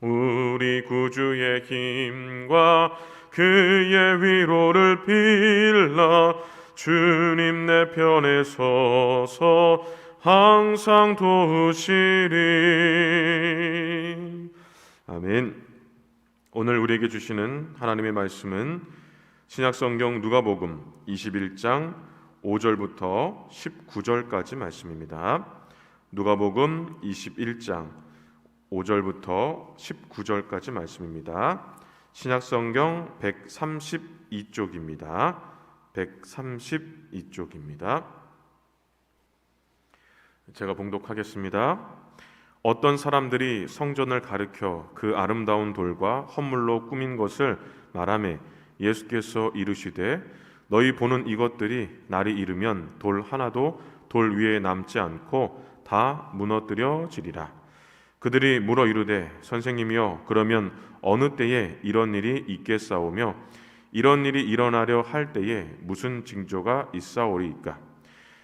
우리 구주의 힘과 그의 위로를 빌라. 주님 내 편에 서서 항상 도우시리. 아멘. 오늘 우리에게 주시는 하나님의 말씀은 신약성경 누가복음 21장 5절부터 19절까지 말씀입니다. 누가복음 21장 5절부터 19절까지 말씀입니다. 신약 성경 132쪽입니다. 132쪽입니다. 제가 봉독하겠습니다. 어떤 사람들이 성전을 가르켜 그 아름다운 돌과 헌물로 꾸민 것을 말하매 예수께서 이르시되 너희 보는 이것들이 날이 이르면 돌 하나도 돌 위에 남지 않고 다 무너뜨려지리라. 그들이 물어 이르되 선생님이여 그러면 어느 때에 이런 일이 있겠사오며 이런 일이 일어나려 할 때에 무슨 징조가 있사오리이까?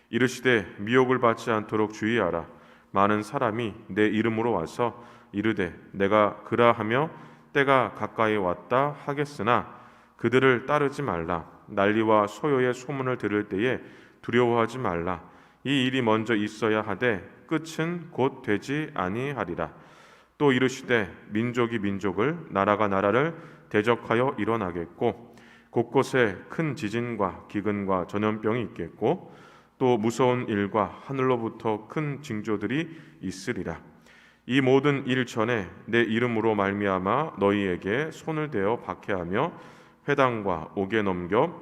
이르시되 미혹을 받지 않도록 주의하라. 많은 사람이 내 이름으로 와서 이르되 내가 그라하며 때가 가까이 왔다 하겠으나 그들을 따르지 말라. 난리와 소요의 소문을 들을 때에 두려워하지 말라 이 일이 먼저 있어야 하되 끝은 곧 되지 아니하리라. 또 이르시되 민족이 민족을 나라가 나라를 대적하여 일어나겠고 곳곳에 큰 지진과 기근과 전염병이 있겠고 또 무서운 일과 하늘로부터 큰 징조들이 있으리라. 이 모든 일 전에 내 이름으로 말미암아 너희에게 손을 대어 박해하며 회당과 옥에 넘겨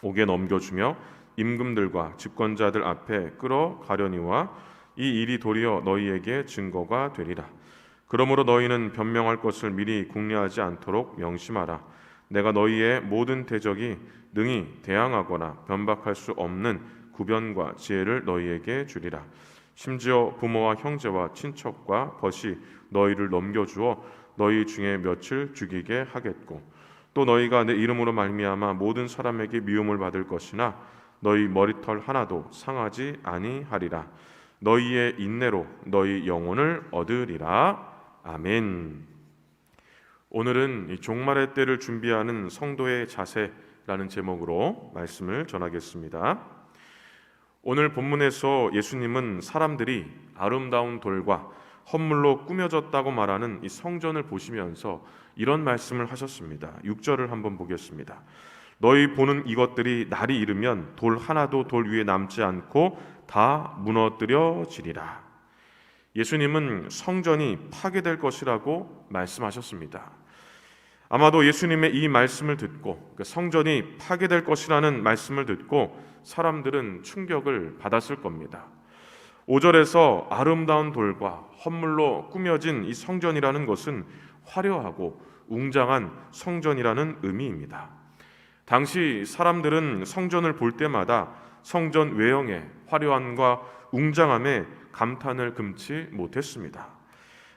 옥에 넘겨주며 임금들과 집권자들 앞에 끌어 가려니와 이 일이 도리어 너희에게 증거가 되리라. 그러므로 너희는 변명할 것을 미리 궁리하지 않도록 명심하라. 내가 너희의 모든 대적이 능히 대항하거나 변박할 수 없는 구변과 지혜를 너희에게 주리라. 심지어 부모와 형제와 친척과 벗이 너희를 넘겨주어 너희 중에 며칠 죽이게 하겠고 또 너희가 내 이름으로 말미암아 모든 사람에게 미움을 받을 것이나 너희 머리털 하나도 상하지 아니하리라 너희의 인내로 너희 영혼을 얻으리라 아멘. 오늘은 이 종말의 때를 준비하는 성도의 자세라는 제목으로 말씀을 전하겠습니다. 오늘 본문에서 예수님은 사람들이 아름다운 돌과 헌물로 꾸며졌다고 말하는 이 성전을 보시면서 이런 말씀을 하셨습니다. 6절을 한번 보겠습니다. 너희 보는 이것들이 날이 이르면 돌 하나도 돌 위에 남지 않고 다 무너뜨려지리라. 예수님은 성전이 파괴될 것이라고 말씀하셨습니다. 아마도 예수님의 이 말씀을 듣고 그 성전이 파괴될 것이라는 말씀을 듣고 사람들은 충격을 받았을 겁니다. 5절에서 아름다운 돌과 헌물로 꾸며진 이 성전이라는 것은 화려하고 웅장한 성전이라는 의미입니다. 당시 사람들은 성전을 볼 때마다 성전 외형의 화려함과 웅장함에 감탄을 금치 못했습니다.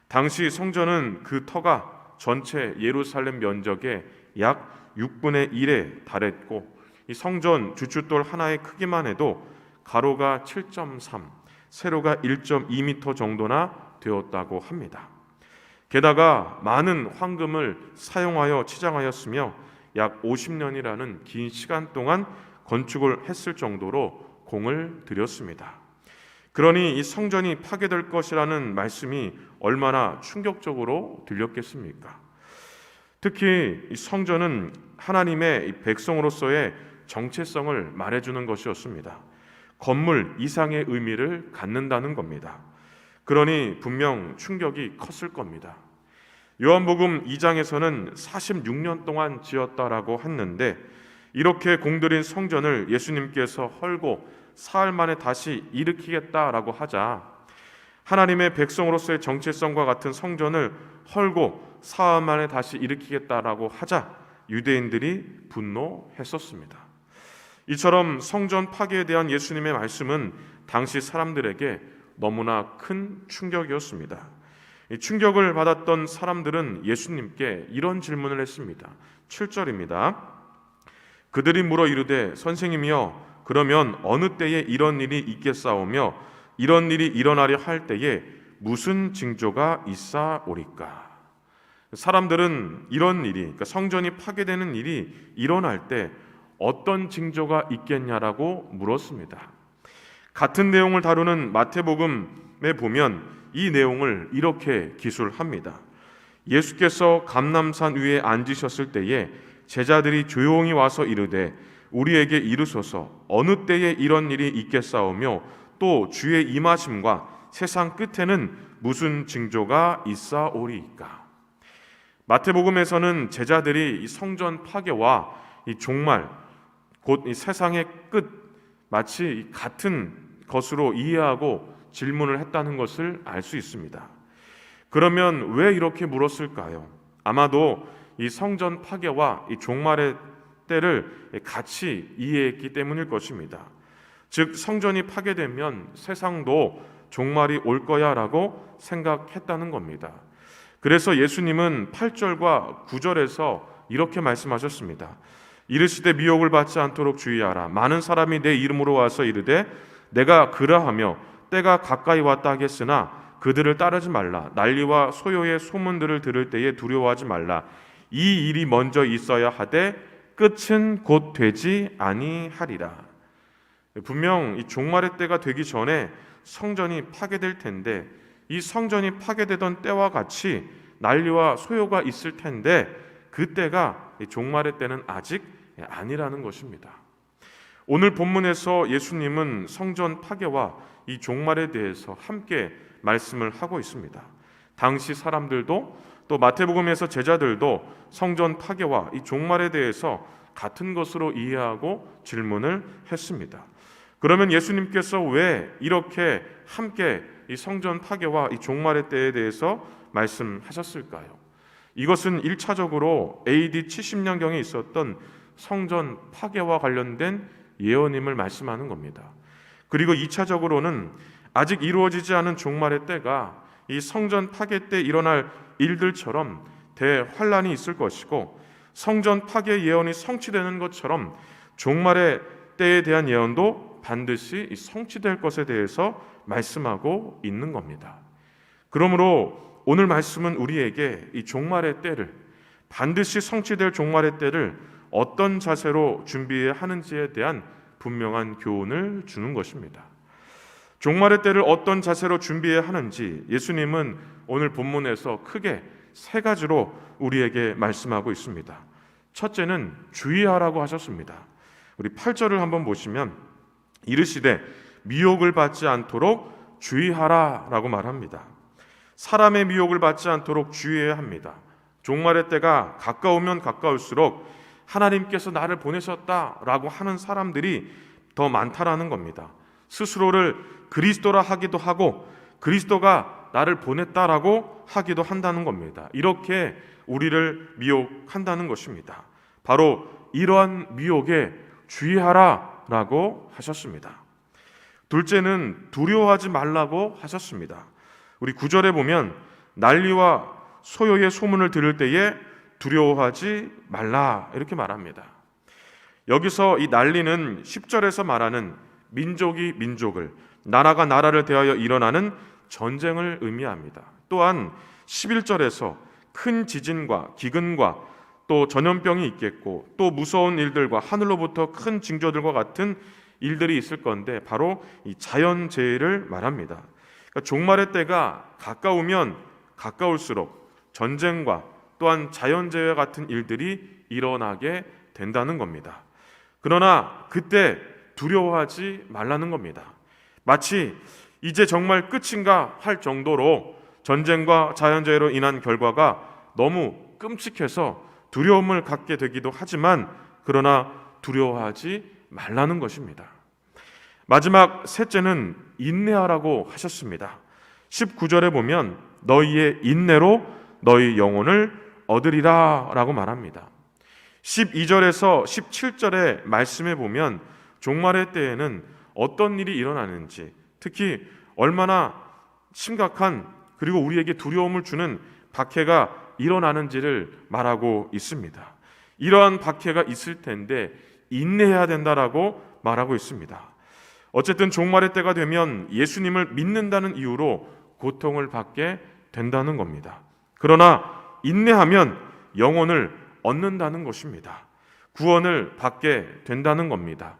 당시 성전은 그 터가 전체 예루살렘 면적의 약 6분의 1에 달했고 이 성전 주춧돌 하나의 크기만 해도 가로가 7.3, 세로가 1.2m 정도나 되었다고 합니다. 게다가 많은 황금을 사용하여 치장하였으며 약 50년이라는 긴 시간 동안 건축을 했을 정도로 공을 들였습니다. 그러니 이 성전이 파괴될 것이라는 말씀이 얼마나 충격적으로 들렸겠습니까? 특히 이 성전은 하나님의 백성으로서의 정체성을 말해주는 것이었습니다. 건물 이상의 의미를 갖는다는 겁니다. 그러니 분명 충격이 컸을 겁니다. 요한복음 2장에서는 46년 동안 지었다라고 했는데 이렇게 공들인 성전을 예수님께서 헐고 사흘 만에 다시 일으키겠다라고 하자 하나님의 백성으로서의 정체성과 같은 성전을 헐고 사흘 만에 다시 일으키겠다라고 하자 유대인들이 분노했었습니다. 이처럼 성전 파괴에 대한 예수님의 말씀은 당시 사람들에게 너무나 큰 충격이었습니다. 충격을 받았던 사람들은 예수님께 이런 질문을 했습니다. 7절입니다. 그들이 물어 이르되 선생님이여 그러면 어느 때에 이런 일이 있겠사오며 이런 일이 일어나려 할 때에 무슨 징조가 있사오리까? 사람들은 이런 일이 그러니까 성전이 파괴되는 일이 일어날 때 어떤 징조가 있겠냐라고 물었습니다. 같은 내용을 다루는 마태복음에 보면 이 내용을 이렇게 기술합니다. 예수께서 감남산 위에 앉으셨을 때에 제자들이 조용히 와서 이르되 우리에게 이르소서 어느 때에 이런 일이 있겠사오며 또 주의 임하심과 세상 끝에는 무슨 징조가 있사오리이까 마태복음에서는 제자들이 이 성전 파괴와 이 종말 곧 이 세상의 끝 마치 같은 것으로 이해하고 질문을 했다는 것을 알 수 있습니다. 그러면 왜 이렇게 물었을까요? 아마도 이 성전 파괴와 이 종말의 때를 같이 이해했기 때문일 것입니다. 즉 성전이 파괴되면 세상도 종말이 올 거야라고 생각했다는 겁니다. 그래서 예수님은 8절과 9절에서 이렇게 말씀하셨습니다. 이르시되 미혹을 받지 않도록 주의하라. 많은 사람이 내 이름으로 와서 이르되 내가 그러하며 때가 가까이 왔다 하겠으나 그들을 따르지 말라. 난리와 소요의 소문들을 들을 때에 두려워하지 말라. 이 일이 먼저 있어야 하되 끝은 곧 되지 아니하리라. 분명 이 종말의 때가 되기 전에 성전이 파괴될 텐데 이 성전이 파괴되던 때와 같이 난리와 소요가 있을 텐데 그 때가 종말의 때는 아직 아니라는 것입니다. 오늘 본문에서 예수님은 성전 파괴와 이 종말에 대해서 함께 말씀을 하고 있습니다. 당시 사람들도 또 마태복음에서 제자들도 성전 파괴와 이 종말에 대해서 같은 것으로 이해하고 질문을 했습니다. 그러면 예수님께서 왜 이렇게 함께 이 성전 파괴와 이 종말의 때에 대해서 말씀하셨을까요? 이것은 1차적으로 AD 70년경에 있었던 성전 파괴와 관련된 예언임을 말씀하는 겁니다. 그리고 2차적으로는 아직 이루어지지 않은 종말의 때가 이 성전 파괴 때 일어날 일들처럼 대환란이 있을 것이고 성전 파괴 예언이 성취되는 것처럼 종말의 때에 대한 예언도 반드시 성취될 것에 대해서 말씀하고 있는 겁니다. 그러므로 오늘 말씀은 우리에게 이 종말의 때를 반드시 성취될 종말의 때를 어떤 자세로 준비해야 하는지에 대한 분명한 교훈을 주는 것입니다. 종말의 때를 어떤 자세로 준비해야 하는지 예수님은 오늘 본문에서 크게 세 가지로 우리에게 말씀하고 있습니다. 첫째는 주의하라고 하셨습니다. 우리 8절을 한번 보시면 이르시되 미혹을 받지 않도록 주의하라라고 말합니다. 사람의 미혹을 받지 않도록 주의해야 합니다. 종말의 때가 가까우면 가까울수록 하나님께서 나를 보내셨다라고 하는 사람들이 더 많다라는 겁니다. 스스로를 그리스도라 하기도 하고 그리스도가 나를 보냈다라고 하기도 한다는 겁니다. 이렇게 우리를 미혹한다는 것입니다. 바로 이러한 미혹에 주의하라라고 하셨습니다. 둘째는 두려워하지 말라고 하셨습니다. 우리 구절에 보면 난리와 소요의 소문을 들을 때에 두려워하지 말라 이렇게 말합니다. 여기서 이 난리는 10절에서 말하는 민족이 민족을 나라가 나라를 대하여 일어나는 전쟁을 의미합니다. 또한 11절에서 큰 지진과 기근과 또 전염병이 있겠고 또 무서운 일들과 하늘로부터 큰 징조들과 같은 일들이 있을 건데 바로 이 자연 재해를 말합니다. 그러니까 종말의 때가 가까우면 가까울수록 전쟁과 또한 자연재해 같은 일들이 일어나게 된다는 겁니다. 그러나 그때 두려워하지 말라는 겁니다. 마치 이제 정말 끝인가 할 정도로 전쟁과 자연재해로 인한 결과가 너무 끔찍해서 두려움을 갖게 되기도 하지만 그러나 두려워하지 말라는 것입니다. 마지막 셋째는 인내하라고 하셨습니다. 19절에 보면 너희의 인내로 너희 영혼을 얻으리라 라고 말합니다. 12절에서 17절의 말씀에 보면 종말의 때에는 어떤 일이 일어나는지 특히 얼마나 심각한 그리고 우리에게 두려움을 주는 박해가 일어나는지를 말하고 있습니다. 이러한 박해가 있을 텐데 인내해야 된다라고 말하고 있습니다. 어쨌든 종말의 때가 되면 예수님을 믿는다는 이유로 고통을 받게 된다는 겁니다. 그러나 인내하면 영혼을 얻는다는 것입니다. 구원을 받게 된다는 겁니다.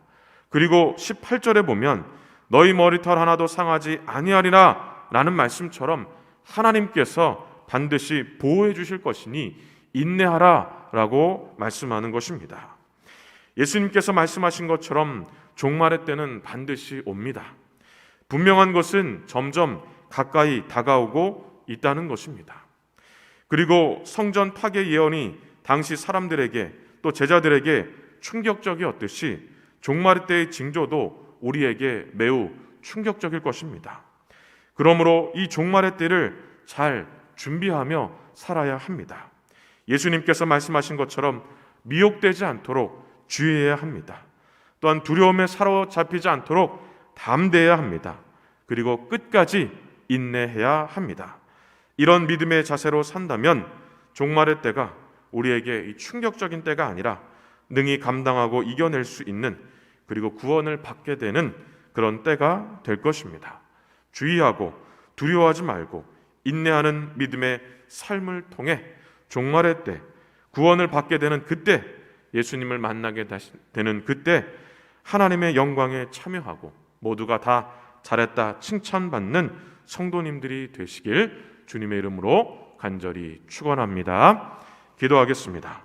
그리고 18절에 보면 너희 머리털 하나도 상하지 아니하리라 라는 말씀처럼 하나님께서 반드시 보호해 주실 것이니 인내하라 라고 말씀하는 것입니다. 예수님께서 말씀하신 것처럼 종말의 때는 반드시 옵니다. 분명한 것은 점점 가까이 다가오고 있다는 것입니다. 그리고 성전 파괴 예언이 당시 사람들에게 또 제자들에게 충격적이었듯이 종말 때의 징조도 우리에게 매우 충격적일 것입니다. 그러므로 이 종말의 때를 잘 준비하며 살아야 합니다. 예수님께서 말씀하신 것처럼 미혹되지 않도록 주의해야 합니다. 또한 두려움에 사로잡히지 않도록 담대해야 합니다. 그리고 끝까지 인내해야 합니다. 이런 믿음의 자세로 산다면 종말의 때가 우리에게 충격적인 때가 아니라 능히 감당하고 이겨낼 수 있는 그리고 구원을 받게 되는 그런 때가 될 것입니다. 주의하고 두려워하지 말고 인내하는 믿음의 삶을 통해 종말의 때 구원을 받게 되는 그때 예수님을 만나게 되는 그때 하나님의 영광에 참여하고 모두가 다 잘했다 칭찬받는 성도님들이 되시길 주님의 이름으로 간절히 축원합니다. 기도하겠습니다.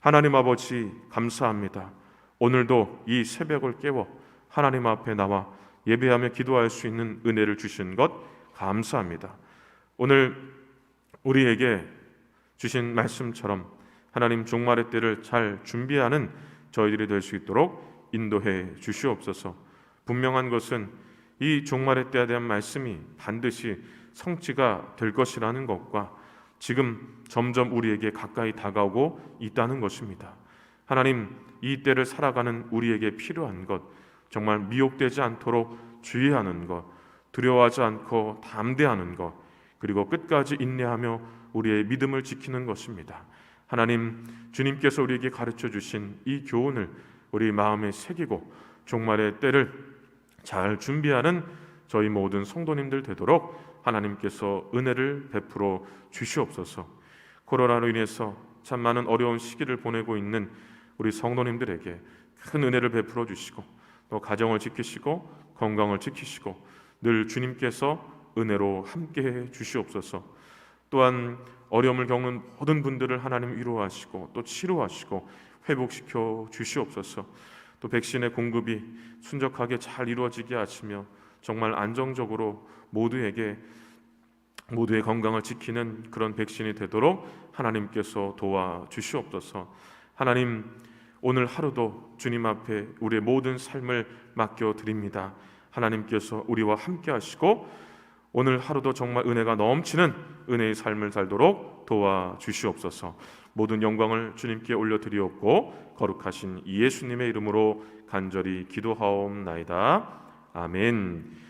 하나님 아버지 감사합니다. 오늘도 이 새벽을 깨워 하나님 앞에 나와 예배하며 기도할 수 있는 은혜를 주신 것 감사합니다. 오늘 우리에게 주신 말씀처럼 하나님 종말의 때를 잘 준비하는 저희들이 될 수 있도록 인도해 주시옵소서. 분명한 것은 이 종말의 때에 대한 말씀이 반드시 성취가 될 것이라는 것과 지금 점점 우리에게 가까이 다가오고 있다는 것입니다. 하나님 이 때를 살아가는 우리에게 필요한 것 정말 미혹되지 않도록 주의하는 것 두려워하지 않고 담대하는 것 그리고 끝까지 인내하며 우리의 믿음을 지키는 것입니다. 하나님 주님께서 우리에게 가르쳐 주신 이 교훈을 우리 마음에 새기고 종말의 때를 잘 준비하는 저희 모든 성도님들 되도록 하나님께서 은혜를 베풀어 주시옵소서. 코로나로 인해서 참 많은 어려운 시기를 보내고 있는 우리 성도님들에게 큰 은혜를 베풀어 주시고 또 가정을 지키시고 건강을 지키시고 늘 주님께서 은혜로 함께해 주시옵소서. 또한 어려움을 겪는 모든 분들을 하나님 위로하시고 또 치료하시고 회복시켜 주시옵소서. 또 백신의 공급이 순적하게 잘 이루어지게 하시며 정말 안정적으로 모두에게 모두의 건강을 지키는 그런 백신이 되도록 하나님께서 도와 주시옵소서. 하나님 오늘 하루도 주님 앞에 우리의 모든 삶을 맡겨 드립니다. 하나님께서 우리와 함께 하시고 오늘 하루도 정말 은혜가 넘치는 은혜의 삶을 살도록 도와 주시옵소서. 모든 영광을 주님께 올려 드리옵고 거룩하신 예수님의 이름으로 간절히 기도하옵나이다. 아멘.